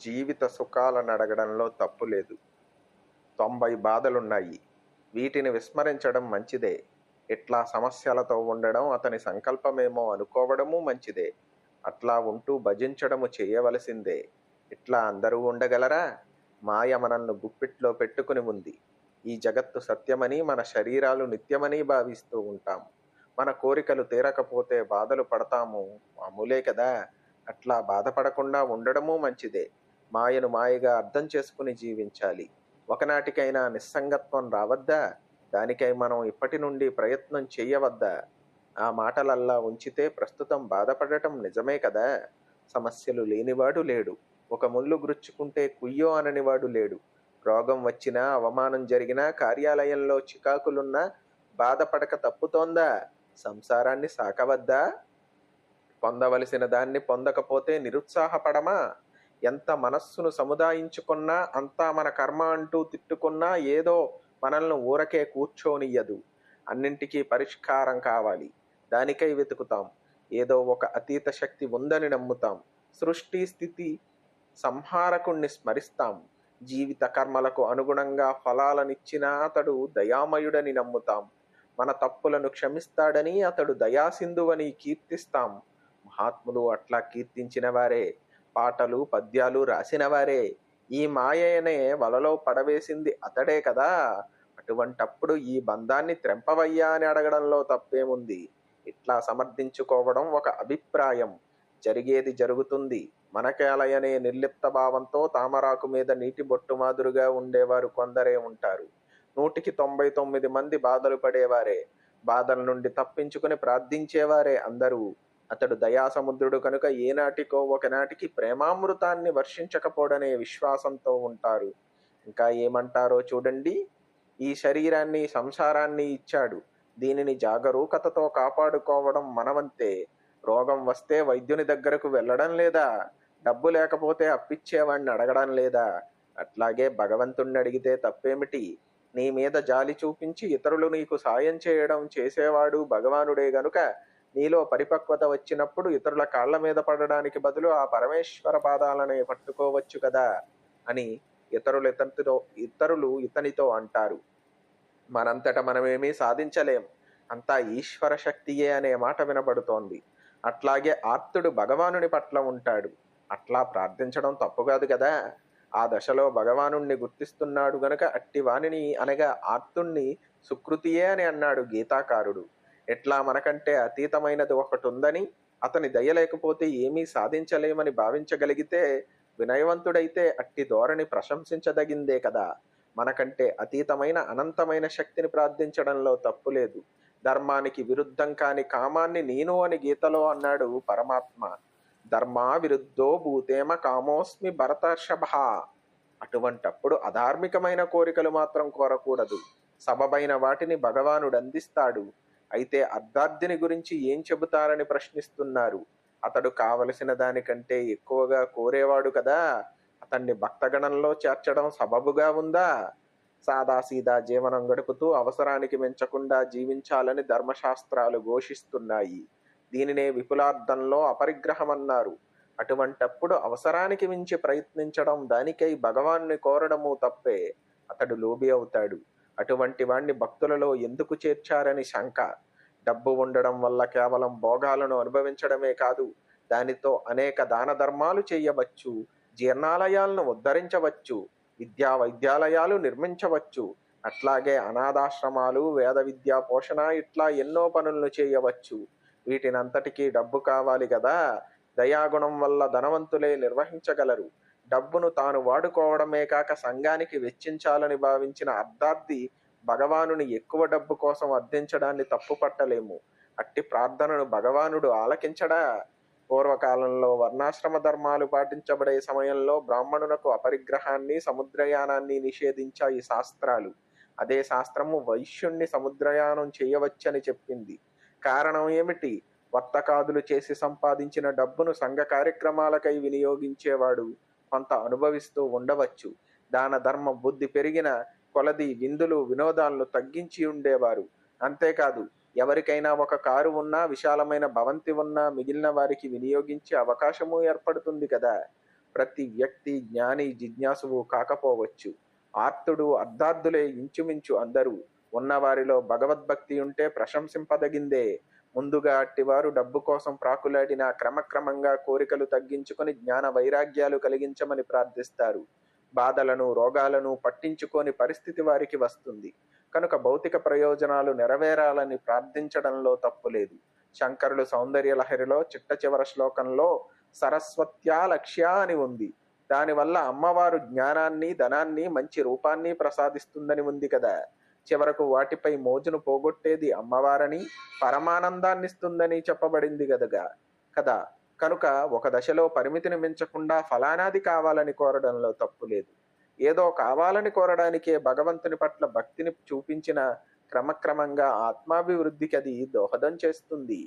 జీవిత సుఖాలను అడగడంలో తప్పు లేదు. తొంభై బాధలున్నాయి. వీటిని విస్మరించడం మంచిదే. ఇట్లా సమస్యలతో ఉండడం అతని సంకల్పమేమో అనుకోవడము మంచిదే. అట్లా ఉంటూ భజించడము చేయవలసిందే. ఇట్లా అందరూ ఉండగలరా? మాయ మనల్ని గుప్పిట్లో పెట్టుకుని ఉంది. ఈ జగత్తు సత్యమని మన శరీరాలు నిత్యమని భావిస్తూ ఉంటాం మన కోరికలు తీరకపోతే బాధలు పడతాము. మామూలే కదా. అట్లా బాధపడకుండా ఉండడము మంచిదే. మాయను మాయగా అర్థం చేసుకుని జీవించాలి. ఒకనాటికైనా నిస్సంగత్వం రావద్దా? దానికై మనం ఇప్పటి నుండి ప్రయత్నం చేయవద్దా? ఆ మాటలల్లా ఉంచితే ప్రస్తుతం బాధపడటం నిజమే కదా? సమస్యలు లేనివాడు లేడు. ఒక ముళ్ళు గుచ్చుకుంటే కుయ్యో అననివాడు లేడు. రోగం వచ్చినా అవమానం జరిగినా కార్యాలయంలో చికాకులున్నా బాధపడక తప్పుతోందా? సంసారాన్ని సాకవద్దా? పొందవలసిన దాన్ని పొందకపోతే నిరుత్సాహపడమా? ఎంత మనస్సును సముదాయించుకున్నా అంతా మన కర్మ అంటూ తిట్టుకున్నా ఏదో మనల్ని ఊరకే కూర్చోనియ్యదు. అన్నింటికీ పరిష్కారం కావాలి. దానికై వెతుకుతాం. ఏదో ఒక అతీత శక్తి ఉందని నమ్ముతాం. సృష్టి స్థితి సంహారకుణ్ణి స్మరిస్తాం. జీవిత కర్మలకు అనుగుణంగా ఫలాలనిచ్చినా అతడు దయామయుడని నమ్ముతాం. మన తప్పులను క్షమిస్తాడని అతడు దయాసింధువని కీర్తిస్తాం. మహాత్ములు అట్లా కీర్తించిన వారే. పాటలు పద్యాలు రాసినవారే ఈ మాయనే వలలో పడవేసింది అతడే కదా. అటువంటప్పుడు ఈ బంధాన్ని త్రెంపవయ్యా అని అడగడంలో తప్పేముంది? ఇట్లా సమర్థించుకోవడం ఒక అభిప్రాయం. జరిగేది జరుగుతుంది. మనకేలయనే నిర్లిప్త భావంతో తామరాకు మీద నీటి బొట్టు మాదిరిగా ఉండేవారు కొందరే ఉంటారు. నూటికి తొంభై తొమ్మిది మంది బాధలు పడేవారే. బాధల నుండి తప్పించుకుని ప్రార్థించేవారే అందరూ. అతడు దయాసముద్రుడు కనుక ఏనాటికో ఒకనాటికి ప్రేమామృతాన్ని వర్షించకపోడనే విశ్వాసంతో ఉంటారు. ఇంకా ఏమంటారో చూడండి. ఈ శరీరాన్ని సంసారాన్ని ఇచ్చాడు. దీనిని జాగరూకతతో కాపాడుకోవడం మనవంతే. రోగం వస్తే వైద్యుని దగ్గరకు వెళ్ళడం లేదా? డబ్బు లేకపోతే అప్పిచ్చేవాడిని అడగడం లేదా? అట్లాగే భగవంతుణ్ణి అడిగితే తప్పేమిటి? నీ మీద జాలి చూపించి ఇతరులు నీకు సాయం చేయడం చేసేవాడు భగవానుడే గనుక నీలో పరిపక్వత వచ్చినప్పుడు ఇతరుల కాళ్ళ మీద పడడానికి బదులు ఆ పరమేశ్వర పాదాలనే పట్టుకోవచ్చు కదా అని ఇతరులు ఇతనితో ఇతరులు ఇతనితో అంటారు. మనంతట మనమేమీ సాధించలేం. అంతా ఈశ్వర శక్తియే అనే మాట వినబడుతోంది. అట్లాగే ఆర్తుడు భగవానుని పట్ల ఉంటాడు. అట్లా ప్రార్థించడం తప్పు కాదు కదా. ఆ దశలో భగవానుణ్ణి గుర్తిస్తున్నాడు గనక అట్టి వాణిని అనగా ఆర్తుణ్ణి సుకృతియే అని అన్నాడు గీతాకారుడు. ఎట్లా మనకంటే అతీతమైనది ఒకటి ఉందని అతని దయ లేకపోతే ఏమీ సాధించలేమని భావించగలిగితే వినయవంతుడైతే అట్టి ధోరణి ప్రశంసించదగిందే కదా. మనకంటే అతీతమైన అనంతమైన శక్తిని ప్రార్థించడంలో తప్పు లేదు. ధర్మానికి విరుద్ధం కాని కామాన్ని నేను అని గీతలో అన్నాడు పరమాత్మ. ధర్మా విరుద్ధో భూతేమ కామోస్మి భరతర్షభ. అటువంటప్పుడు అధార్మికమైన కోరికలు మాత్రం కోరకూడదు. సబబైన వాటిని భగవానుడు అందిస్తాడు అయితే అర్ధార్థిని గురించి ఏం చెబుతారని ప్రశ్నిస్తున్నారు? అతడు కావలసిన దానికంటే ఎక్కువగా కోరేవాడు కదా? అతన్ని భక్తగణంలో చేర్చడం సబబుగా ఉందా? సాదాసీదా జీవనం గడుపుతూ అవసరానికి మించకుండా జీవించాలని ధర్మశాస్త్రాలు ఘోషిస్తున్నాయి. దీనినే విపులార్థంలో అపరిగ్రహమన్నారు. అటువంటప్పుడు అవసరానికి మించి ప్రయత్నించడం దానికై భగవాన్ని కోరడము తప్పే. అతడు లోబి అవుతాడు. అటువంటి వాణ్ణి భక్తులలో ఎందుకు చేర్చారని శంక? డబ్బు ఉండడం వల్ల కేవలం భోగాలను అనుభవించడమే కాదు దానితో అనేక దాన ధర్మాలు చేయవచ్చు జీర్ణాలయాలను ఉద్ధరించవచ్చు విద్యా వైద్యాలయాలు నిర్మించవచ్చు అట్లాగే అనాథాశ్రమాలు వేద విద్యా పోషణ ఇట్లా ఎన్నో పనులను చేయవచ్చు. వీటినంతటికీ డబ్బు కావాలి కదా దయాగుణం వల్ల ధనవంతులే నిర్వహించగలరు. డబ్బును తాను వాడుకోవడమే కాక సంఘానికి వెచ్చించాలని భావించిన అర్ధార్థి భగవానుని ఎక్కువ డబ్బు కోసం అర్థించడాన్ని తప్పు పట్టలేము అట్టి ప్రార్థనను భగవానుడు ఆలకించడా? పూర్వకాలంలో వర్ణాశ్రమ ధర్మాలు పాటించబడే సమయంలో బ్రాహ్మణులకు అపరిగ్రహాన్ని సముద్రయానాన్ని నిషేధించాయి శాస్త్రాలు. అదే శాస్త్రము వైశ్యుణ్ణి సముద్రయానం చేయవచ్చని చెప్పింది. కారణం ఏమిటి? వర్తకాదులు చేసి సంపాదించిన డబ్బును సంఘ కార్యక్రమాలకై వినియోగించేవాడు కొంత అనుభవిస్తూ ఉండవచ్చు. దాన ధర్మ బుద్ధి పెరిగిన కొలది విందులు వినోదాలను తగ్గించి ఉండేవారు. అంతేకాదు ఎవరికైనా ఒక కారు ఉన్నా విశాలమైన భవంతి ఉన్నా మిగిలిన వారికి వినియోగించే అవకాశము ఏర్పడుతుంది కదా. ప్రతి వ్యక్తి జ్ఞాని జిజ్ఞాసువు కాకపోవచ్చు. ఆర్తుడు అర్ధార్థులే ఇంచుమించు అందరూ. ఉన్నవారిలో భగవద్భక్తి ఉంటే ప్రశంసింపదగిందే. ముందుగా అట్టివారు డబ్బు కోసం ప్రాకులాడిన క్రమక్రమంగా కోరికలు తగ్గించుకొని జ్ఞాన వైరాగ్యాలు కలిగించమని ప్రార్థిస్తారు. బాధలను రోగాలను పట్టించుకోని పరిస్థితి వారికి వస్తుంది. కనుక భౌతిక ప్రయోజనాలు నెరవేరాలని ప్రార్థించడంలో తప్పులేదు శంకరులు సౌందర్య లహరిలో చిట్ట చివర శ్లోకంలో సరస్వత్యా లక్ష్య అని ఉంది. దానివల్ల అమ్మవారు జ్ఞానాన్ని ధనాన్ని మంచి రూపాన్ని ప్రసాదిస్తుందని ఉంది కదా. చివరకు వాటిపై మోజును పోగొట్టేది అమ్మవారని పరమానందాన్నిస్తుందని చెప్పబడింది గదగా. కదా! కనుక ఒక దశలో పరిమితిని మించకుండా ఫలానాది కావాలని కోరడంలో తప్పు లేదు. ఏదో కావాలని కోరడానికే భగవంతుని పట్ల భక్తిని చూపించిన క్రమక్రమంగా ఆత్మాభివృద్ధికి అది దోహదం చేస్తుంది.